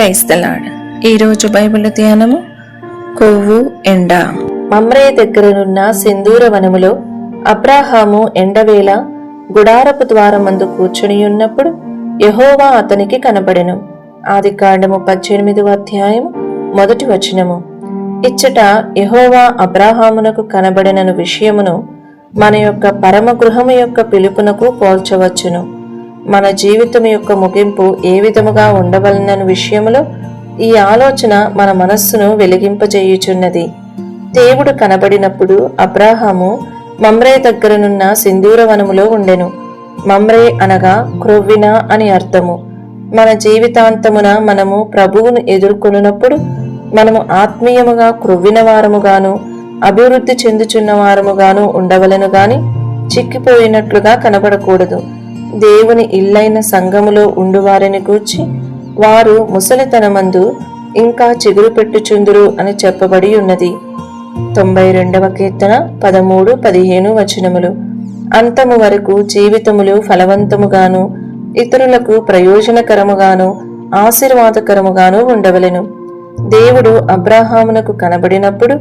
క్రైస్తలాడ్. ఈరోజు బైబిల్ ధ్యానము కొవ్వు ఎండ. మమ్రే దగ్గరనున్న సింధూర వనములో అబ్రాహాము ఎండవేళ గుడారపు ద్వారమందు కూర్చుని ఉన్నప్పుడు యహోవా అతనికి కనబడెను. ఆది కాండము పద్దెనిమిదవ అధ్యాయము మొదటి వచనము. ఇచ్చట యహోవా అబ్రాహామునకు కనబడినను విషయమును మన యొక్క పరమ గృహము యొక్క పిలుపునకు పోల్చవచ్చును. మన జీవితం యొక్క ముగింపు ఏ విధముగా ఉండవలనని విషయములో ఈ ఆలోచన మన మనస్సును వెలిగింపజేయుచున్నది. దేవుడు కనబడినప్పుడు అబ్రాహాము మమ్రే దగ్గరనున్న సింధూర వనములో ఉండెను. మమ్రే అనగా క్రొవ్విన అని అర్థము. మన జీవితాంతమున మనము ప్రభువును ఎదుర్కొనున్నప్పుడు మనము ఆత్మీయముగా క్రొవ్విన వారముగాను అభివృద్ధి చెందుచున్న వారముగాను ఉండవలను గాని చిక్కిపోయినట్లుగా కనబడకూడదు. దేవుని ఇల్లైన సంఘములో ఉండువారిని గూర్చి వారు ముసలితనమందు ఇంకా చిగురు పెట్టుచుందురు అని చెప్పబడి ఉన్నది. తొంభై రెండవ కీర్తన పదమూడు పదిహేను వచనములు. అంతము వరకు జీవితములు ఫలవంతముగాను ఇతరులకు ప్రయోజనకరముగాను ఆశీర్వాదకరముగాను ఉండవలెను. దేవుడు అబ్రాహామునకు కనబడినప్పుడు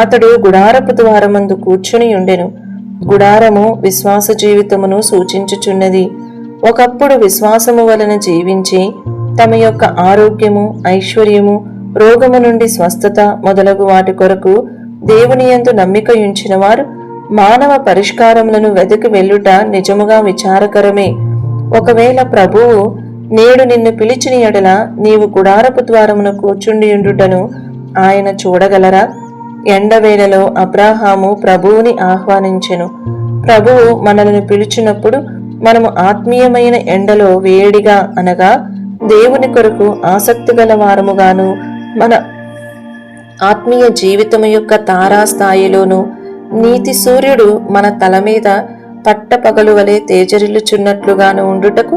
అతడు గుడారపు ద్వారమందు కూర్చుని ఉండెను. గుడారము విశ్వాస జీవితమును సూచించుచున్నది. ఒకప్పుడు విశ్వాసము వలన జీవించి తమ యొక్క ఆరోగ్యము ఐశ్వర్యము రోగము నుండి స్వస్థత మొదలగు వాటి కొరకు దేవుని యందు నమ్మిక ఉంచిన వారు మానవ పరిష్కారములను వెదకి వెళ్ళుట నిజముగా విచారకరమే. ఒకవేళ ప్రభువు నేడు నిన్ను పిలిచిన ఎడల నీవు గుడారపు ద్వారమున కూర్చుండి ఉండుటను ఆయన చూడగలరా? ఎండవేళలో అబ్రాహాము ప్రభువుని ఆహ్వానించెను. ప్రభువు మనల్ని పిలిచినప్పుడు మనము ఆత్మీయమైన ఎండలో వేడిగా అనగా దేవుని కొరకు ఆసక్తి గల వారముగాను మన ఆత్మీయ జీవితము యొక్క తారాస్థాయిలోనూ నీతి సూర్యుడు మన తల మీద పట్టపగలు వలె తేజరిల్లుచున్నట్లుగాను ఉండుటకు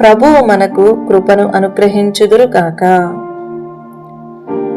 ప్రభువు మనకు కృపను అనుగ్రహించుదురుగాక.